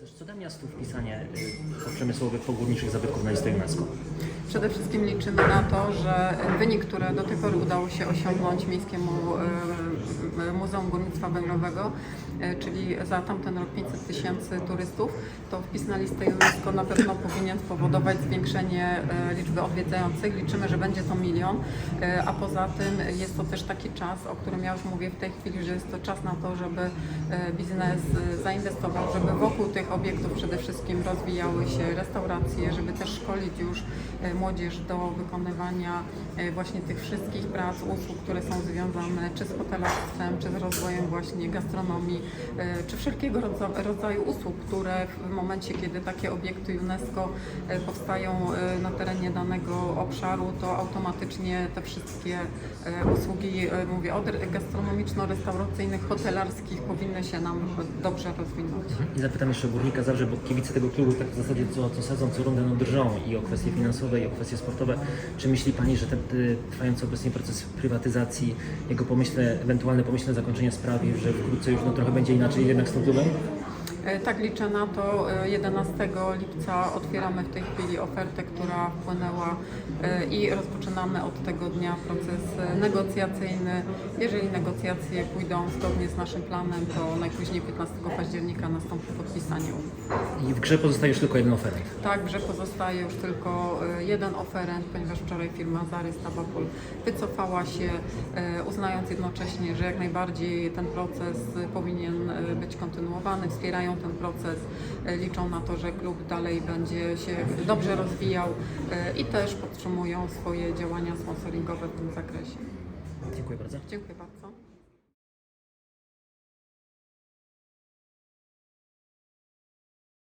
Też co da miastu wpisanie y, przemysłowych pogórniczych zabytków na listę UNESCO? Przede wszystkim liczymy na to, że wynik, który do tej pory udało się osiągnąć Miejskiemu e, Muzeum Górnictwa Węglowego, e, czyli za tamten rok 500 tysięcy turystów, to wpis na listę UNESCO na pewno powinien spowodować zwiększenie e, liczby odwiedzających. Liczymy, że będzie to milion, e, a poza tym jest to też taki czas, o którym ja już mówię w tej chwili, że jest to czas na to, żeby biznes zainwestował, żeby wokół tych obiektów przede wszystkim rozwijały się restauracje, żeby też szkolić już młodzież do wykonywania e, właśnie tych wszystkich prac, usług, które są związane czy z hotelarstwem, czy z rozwojem właśnie gastronomii, e, czy wszelkiego rodza- rodzaju usług, które w momencie, kiedy takie obiekty UNESCO e, powstają e, na terenie danego obszaru, to automatycznie te wszystkie e, usługi, e, mówię, od gastronomiczno-restauracyjnych, hotelarskich powinny się nam dobrze rozwinąć. I zapytam jeszcze Górnika Zabrze, bo kibice tego klubu tak w zasadzie co, co sadzą, co rundę no drżą i o kwestie finansowe, i o kwestie sportowe. Czy myśli Pani, że ten trwający obecnie proces prywatyzacji, jego ewentualne pomyślne zakończenie sprawi, że wkrótce już no, trochę będzie inaczej jednak z tym klubem? E, Tak liczę na to. E, 11 lipca otwieramy w tej chwili ofertę, która wpłynęła e, i rozpoczynamy od tego dnia proces e, negocjacyjny. Jeżeli negocjacje pójdą zgodnie z naszym planem, to najpóźniej 15 października nastąpi podpisanie umów. I w grze pozostaje już tylko jeden oferent. Tak, że pozostaje już tylko e, jeden oferent, ponieważ wczoraj firma Zarys Tabapol wycofała się, e, uznając jednocześnie, że jak najbardziej ten proces e, powinien e, być kontynuowany, wspierają ten proces, e, liczą na to, że klub dalej będzie się dobrze rozwijał e, i też podtrzymują swoje działania sponsoringowe w tym zakresie. Dziękuję bardzo. Dziękuję bardzo.